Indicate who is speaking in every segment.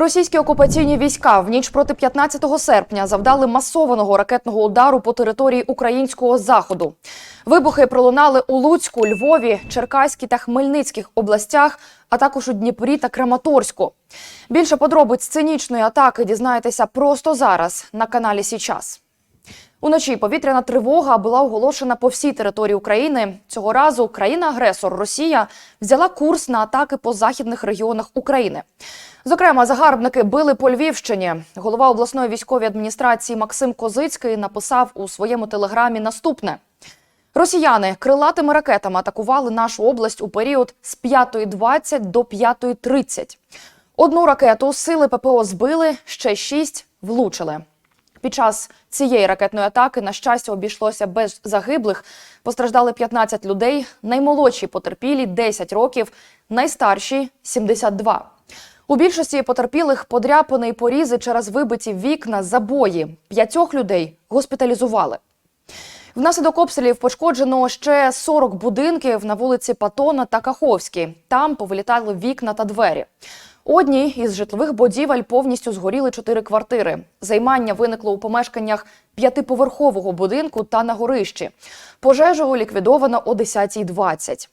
Speaker 1: Російські окупаційні війська в ніч проти 15 серпня завдали масованого ракетного удару по території українського заходу. Вибухи пролунали у Луцьку, Львові, Черкаській та Хмельницьких областях, а також у Дніпрі та Краматорську. Більше подробиць цинічної атаки дізнаєтеся просто зараз на каналі Січас. Уночі повітряна тривога була оголошена по всій території України. Цього разу країна-агресор Росія взяла курс на атаки по західних регіонах України. Зокрема, загарбники били по Львівщині. Голова обласної військової адміністрації Максим Козицький написав у своєму телеграмі наступне. Росіяни крилатими ракетами атакували нашу область у період з 5.20 до 5.30. Одну ракету сили ППО збили, ще шість влучили. Під час цієї ракетної атаки, на щастя, обійшлося без загиблих. Постраждали 15 людей. Наймолодші потерпілі 10 років, найстарші 72. У більшості потерпілих подряпини і порізи через вибиті вікна, забої. П'ятьох людей госпіталізували. Внаслідок обстрілів пошкоджено ще 40 будинків на вулиці Патона та Каховській. Там повилітали вікна та двері. Одній із житлових будівель повністю згоріли чотири квартири. Займання виникло у помешканнях п'ятиповерхового будинку та на горищі. Пожежу ліквідовано о 10.20.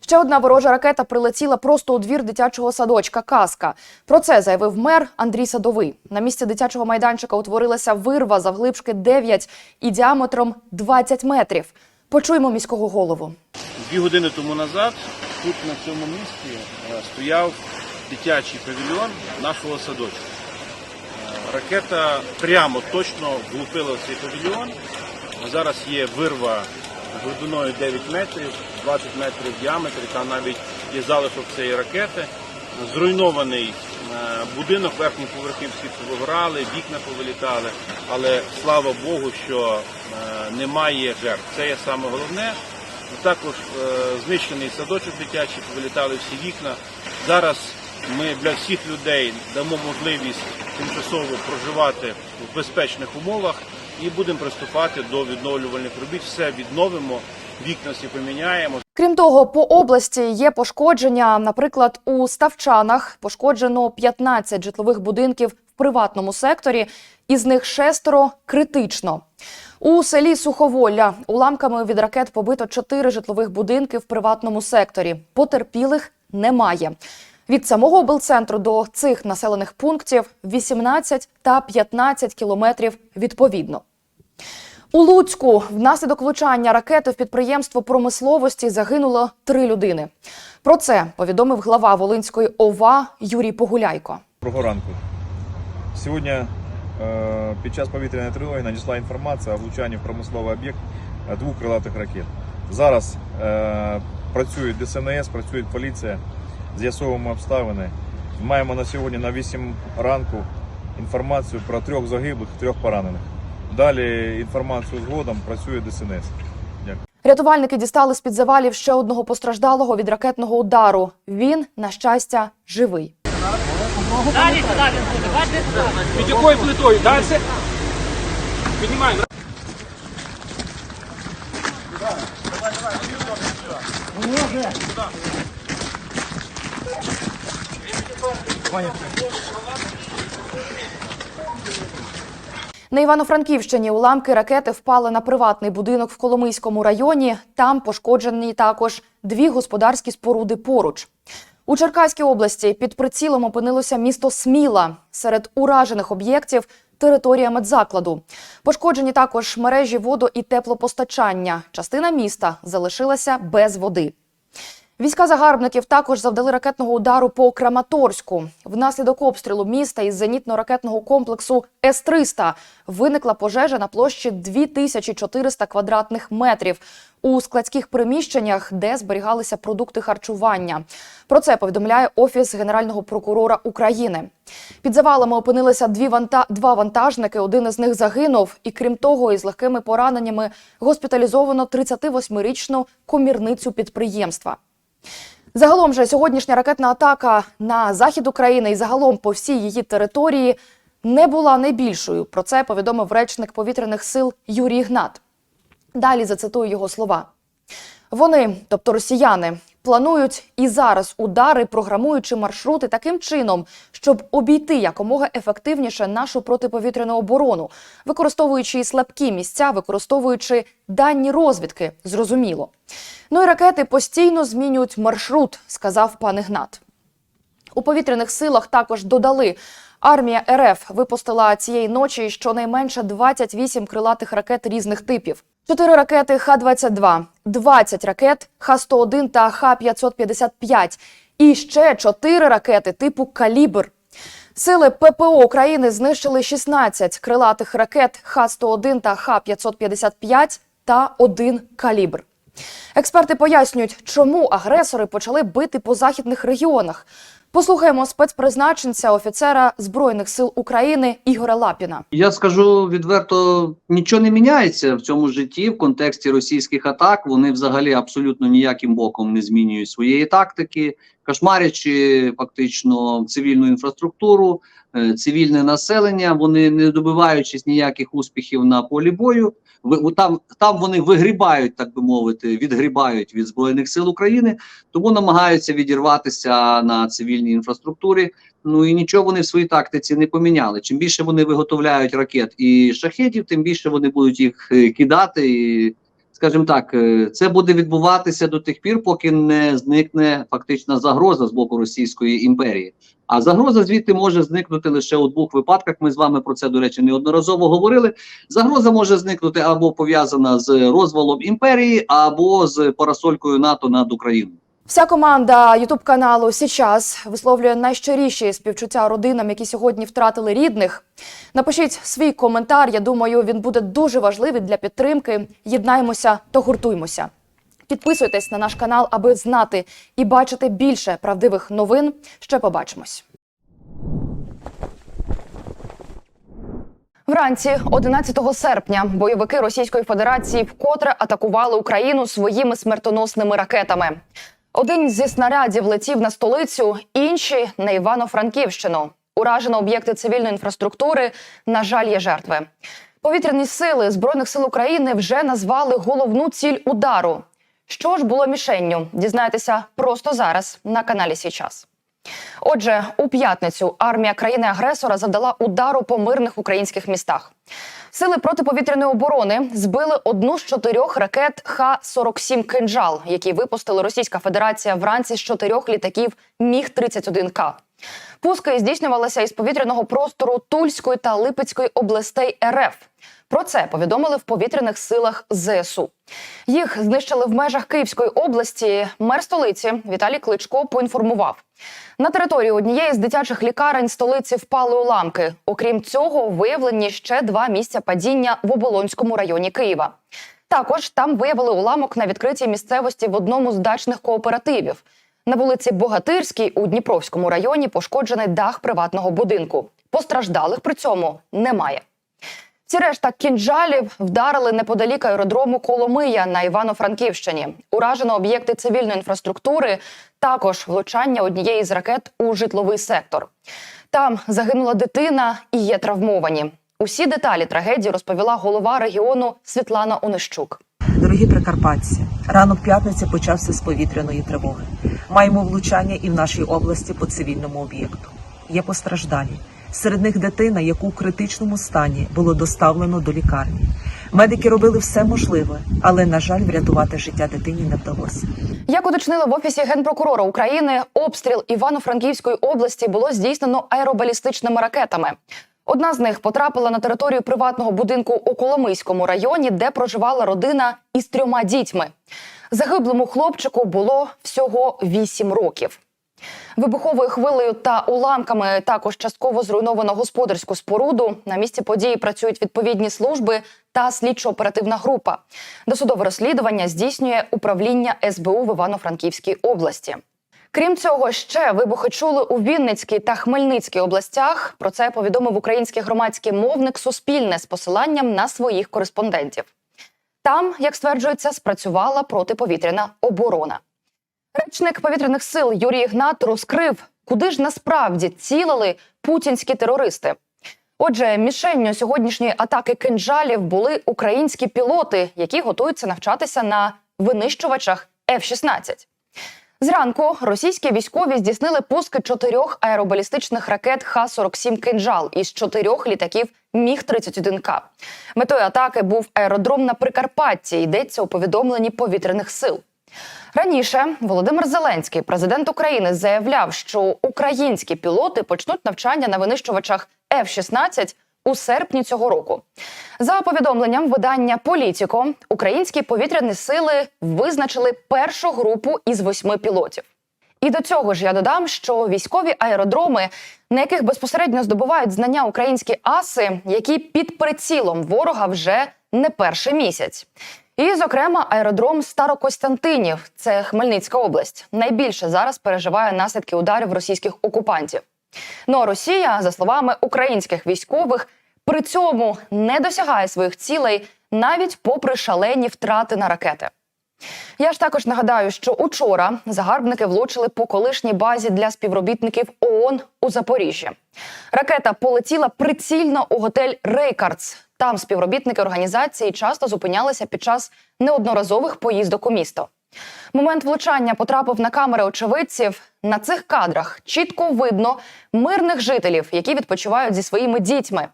Speaker 1: Ще одна ворожа ракета прилетіла просто у двір дитячого садочка Каска. Про це заявив мер Андрій Садовий. На місці дитячого майданчика утворилася вирва завглибшки 9 і діаметром 20 метрів. Почуємо міського голову.
Speaker 2: Дві години тому назад тут на цьому місці е, стояв дитячий павільйон нашого садочку. Е, Ракета прямо точно влупила в цей павільйон. Зараз є вирва глибиною 9 метрів, 20 метрів в діаметрі, там навіть є залишок цієї ракети. Зруйнований е, будинок, верхні поверхи всі повигорали, вікна повилітали, але слава Богу, що е, немає жертв. Це є саме головне. Також знищений садочок дитячий, повилітали всі вікна. Зараз ми для всіх людей дамо можливість тимчасово проживати в безпечних умовах і будемо приступати до відновлювальних робіт. Все відновимо, вікна всі поміняємо.
Speaker 1: Крім того, по області є пошкодження. Наприклад, у Ставчанах пошкоджено 15 житлових будинків в приватному секторі, із них шестеро критично. У селі Суховолля уламками від ракет побито 4 житлових будинки в приватному секторі. Потерпілих немає. Від самого облцентру до цих населених пунктів 18 та 15 кілометрів відповідно. У Луцьку внаслідок влучання ракети в підприємство промисловості загинуло три людини. Про це повідомив глава Волинської ОВА Юрій Погуляйко.
Speaker 3: Доброго ранку. Сьогодні е, під час повітряної тривоги надійшла інформація о влучанні в промисловий об'єкт е, двох крилатих ракет. Зараз е, працюють ДСНС, працює поліція, з'ясовуємо обставини. Маємо на сьогодні на 8 ранку інформацію про трьох загиблих, трьох поранених. Далі інформацію згодом працює ДСНС. Дякую.
Speaker 1: Рятувальники дістали з під завалів ще одного постраждалого від ракетного удару. Він, на щастя, живий.
Speaker 4: Далі сюди він буде, бачите?
Speaker 5: Під якою плитою? Далі? Піднімаємо.
Speaker 1: На Івано-Франківщині уламки ракети впали на приватний будинок в Коломийському районі. Там пошкоджені також дві господарські споруди поруч. У Черкаській області під прицілом опинилося місто Сміла. Серед уражених об'єктів територія медзакладу. Пошкоджені також мережі водо- і теплопостачання. Частина міста залишилася без води. Війська загарбників також завдали ракетного удару по Краматорську. Внаслідок обстрілу міста із зенітно-ракетного комплексу С-300 виникла пожежа на площі 2400 квадратних метрів у складських приміщеннях, де зберігалися продукти харчування. Про це повідомляє Офіс Генерального прокурора України. Під завалами опинилися дві ванта... два вантажники. Один із них загинув. І крім того, із легкими пораненнями госпіталізовано 38-річну комірницю підприємства. Загалом же сьогоднішня ракетна атака на захід України і загалом по всій її території не була найбільшою. Про це повідомив речник повітряних сил Юрій Гнат. Далі зацитую його слова. Вони, тобто росіяни, планують і зараз удари, програмуючи маршрути таким чином, щоб обійти якомога ефективніше нашу протиповітряну оборону, використовуючи і слабкі місця, використовуючи дані розвідки. Зрозуміло. Ну і ракети постійно змінюють маршрут, сказав пан Ігнат. У повітряних силах також додали. Армія РФ випустила цієї ночі щонайменше 28 крилатих ракет різних типів. 4 ракети Х-22, 20 ракет Х-101 та Х-555 і ще 4 ракети типу «Калібр». Сили ППО України знищили 16 крилатих ракет Х-101 та Х-555 та один «Калібр». Експерти пояснюють, чому агресори почали бити по західних регіонах. Послухаємо спецпризначенця офіцера Збройних сил України Ігоря Лапіна.
Speaker 6: Я скажу відверто, нічого не міняється в цьому житті в контексті російських атак. Вони взагалі абсолютно ніяким боком не змінюють своєї тактики, кошмарячи фактично цивільну інфраструктуру, цивільне населення. Вони не добиваючись ніяких успіхів на полі бою. Там, там вони вигрібають, так би мовити, відгрібають від збройних сил України, тому намагаються відірватися на цивільній інфраструктурі. Ну і нічого вони в своїй тактиці не поміняли. Чим більше вони виготовляють ракет і шахедів, тим більше вони будуть їх е, кидати. І, скажімо так, е, це буде відбуватися до тих пір, поки не зникне фактична загроза з боку Російської імперії. А загроза звідти може зникнути лише у двох випадках. Ми з вами про це, до речі, неодноразово говорили. Загроза може зникнути або пов'язана з розвалом імперії, або з парасолькою НАТО над Україною.
Speaker 1: Вся команда Ютуб каналу Січас висловлює найщиріші співчуття родинам, які сьогодні втратили рідних. Напишіть свій коментар. Я думаю, він буде дуже важливий для підтримки. Єднаймося та гуртуймося. Підписуйтесь на наш канал, аби знати і бачити більше правдивих новин. Ще побачимось. Вранці 11 серпня бойовики Російської Федерації вкотре атакували Україну своїми смертоносними ракетами. Один зі снарядів летів на столицю, інші на Івано-Франківщину. Уражено об'єкти цивільної інфраструктури. На жаль, є жертви. Повітряні сили збройних сил України вже назвали головну ціль удару. Що ж було мішенню? Дізнаєтеся просто зараз на каналі Січас. Отже, у п'ятницю армія країни-агресора завдала удару по мирних українських містах. Сили протиповітряної оборони збили одну з чотирьох ракет Х-47 «Кинжал», які випустила Російська Федерація вранці з чотирьох літаків Міг-31К. Пуски здійснювалися із повітряного простору Тульської та Липецької областей РФ. Про це повідомили в повітряних силах ЗСУ. Їх знищили в межах Київської області. Мер столиці Віталій Кличко поінформував. На території однієї з дитячих лікарень столиці впали уламки. Окрім цього, виявлені ще два місця падіння в Оболонському районі Києва. Також там виявили уламок на відкритій місцевості в одному з дачних кооперативів. На вулиці Богатирській у Дніпровському районі пошкоджений дах приватного будинку. Постраждалих при цьому немає. Ці решта кінжалів вдарили неподалік аеродрому Коломия на Івано-Франківщині. Уражено об'єкти цивільної інфраструктури, також влучання однієї з ракет у житловий сектор. Там загинула дитина і є травмовані. Усі деталі трагедії розповіла голова регіону Світлана Онищук.
Speaker 7: Дорогі прикарпатці, ранок п'ятниці почався з повітряної тривоги. Маємо влучання і в нашій області по цивільному об'єкту. Є постраждалі. Серед них дитина, яку в критичному стані було доставлено до лікарні. Медики робили все можливе, але на жаль, врятувати життя дитині не вдалося.
Speaker 1: Як уточнили в офісі генпрокурора України, обстріл Івано-Франківської області було здійснено аеробалістичними ракетами. Одна з них потрапила на територію приватного будинку у Коломийському районі, де проживала родина із трьома дітьми. Загиблому хлопчику було всього 8 років. Вибуховою хвилею та уламками також частково зруйновано господарську споруду. На місці події працюють відповідні служби та слідчо-оперативна група. Досудове розслідування здійснює управління СБУ в Івано-Франківській області. Крім цього, ще вибухи чули у Вінницькій та Хмельницькій областях. Про це повідомив український громадський мовник Суспільне з посиланням на своїх кореспондентів. Там, як стверджується, спрацювала протиповітряна оборона. Речник повітряних сил Юрій Ігнат розкрив, куди ж насправді цілили путінські терористи. Отже, мішенню сьогоднішньої атаки кинджалів були українські пілоти, які готуються навчатися на винищувачах F-16. Зранку російські військові здійснили пуски чотирьох аеробалістичних ракет Х-47 «Кинжал» із чотирьох літаків Міг-31К. Метою атаки був аеродром на Прикарпатті. Йдеться у повідомленні повітряних сил. Раніше Володимир Зеленський, президент України, заявляв, що українські пілоти почнуть навчання на винищувачах F-16 у серпні цього року. За повідомленням видання Політіко, українські повітряні сили визначили першу групу із восьми пілотів. І до цього ж я додам, що військові аеродроми, на яких безпосередньо здобувають знання українські аси, які під прицілом ворога вже не перший місяць. І, зокрема, аеродром Старокостянтинів, це Хмельницька область, найбільше зараз переживає наслідки ударів російських окупантів. Ну а Росія, за словами українських військових, при цьому не досягає своїх цілей навіть попри шалені втрати на ракети. Я ж також нагадаю, що учора загарбники влучили по колишній базі для співробітників ООН у Запоріжжі. Ракета полетіла прицільно у готель Рейкардс. Там співробітники організації часто зупинялися під час неодноразових поїздок у місто. Момент влучання потрапив на камери очевидців. На цих кадрах чітко видно мирних жителів, які відпочивають зі своїми дітьми.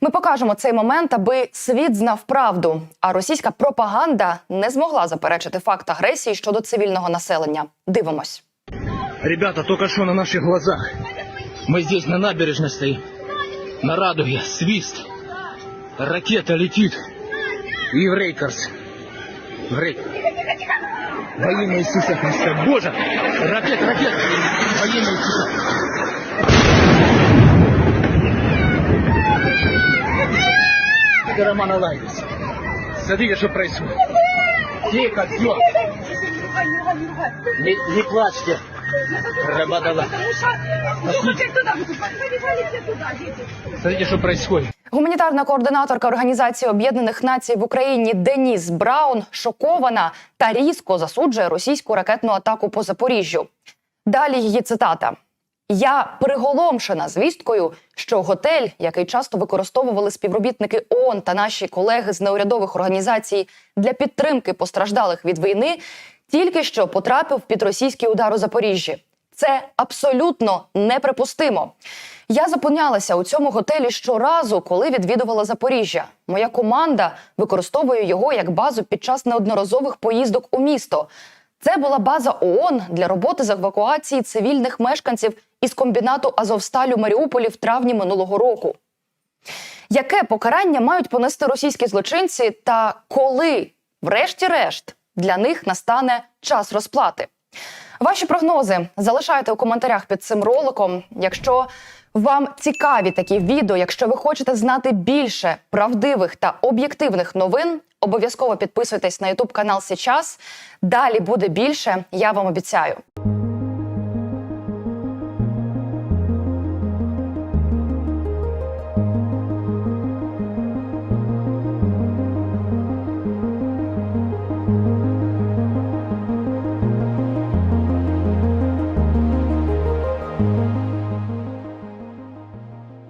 Speaker 1: Ми покажемо цей момент, аби світ знав правду. А російська пропаганда не змогла заперечити факт агресії щодо цивільного населення. Дивимось.
Speaker 8: Ребята, только что на наших глазах. Мы здесь на набережной стоим. На радуге, свист. Ракета летит. И в Рейкерс. В Рейк. Во имя Иисуса Христа. Боже! Ракета, ракета! Во имя Иисуса. Это Роман Алайдис. Смотрите, что происходит. Тихо, все. Не, не плачьте. Рабадала. Смотрите, что происходит.
Speaker 1: Гуманітарна координаторка Організації Об'єднаних Націй в Україні Деніс Браун шокована та різко засуджує російську ракетну атаку по Запоріжжю. Далі її цитата. Я приголомшена звісткою, що готель, який часто використовували співробітники ООН та наші колеги з неурядових організацій для підтримки постраждалих від війни, тільки що потрапив під російський удар у Запоріжжі. Це абсолютно неприпустимо. Я зупинялася у цьому готелі щоразу, коли відвідувала Запоріжжя. Моя команда використовує його як базу під час неодноразових поїздок у місто. Це була база ООН для роботи з евакуації цивільних мешканців із комбінату Азовсталь у Маріуполі в травні минулого року. Яке покарання мають понести російські злочинці, та коли, врешті-решт, для них настане час розплати? Ваші прогнози залишайте у коментарях під цим роликом. Якщо вам цікаві такі відео, якщо ви хочете знати більше правдивих та об'єктивних новин, обов'язково підписуйтесь на YouTube канал Сейчас. Далі буде більше, я вам обіцяю.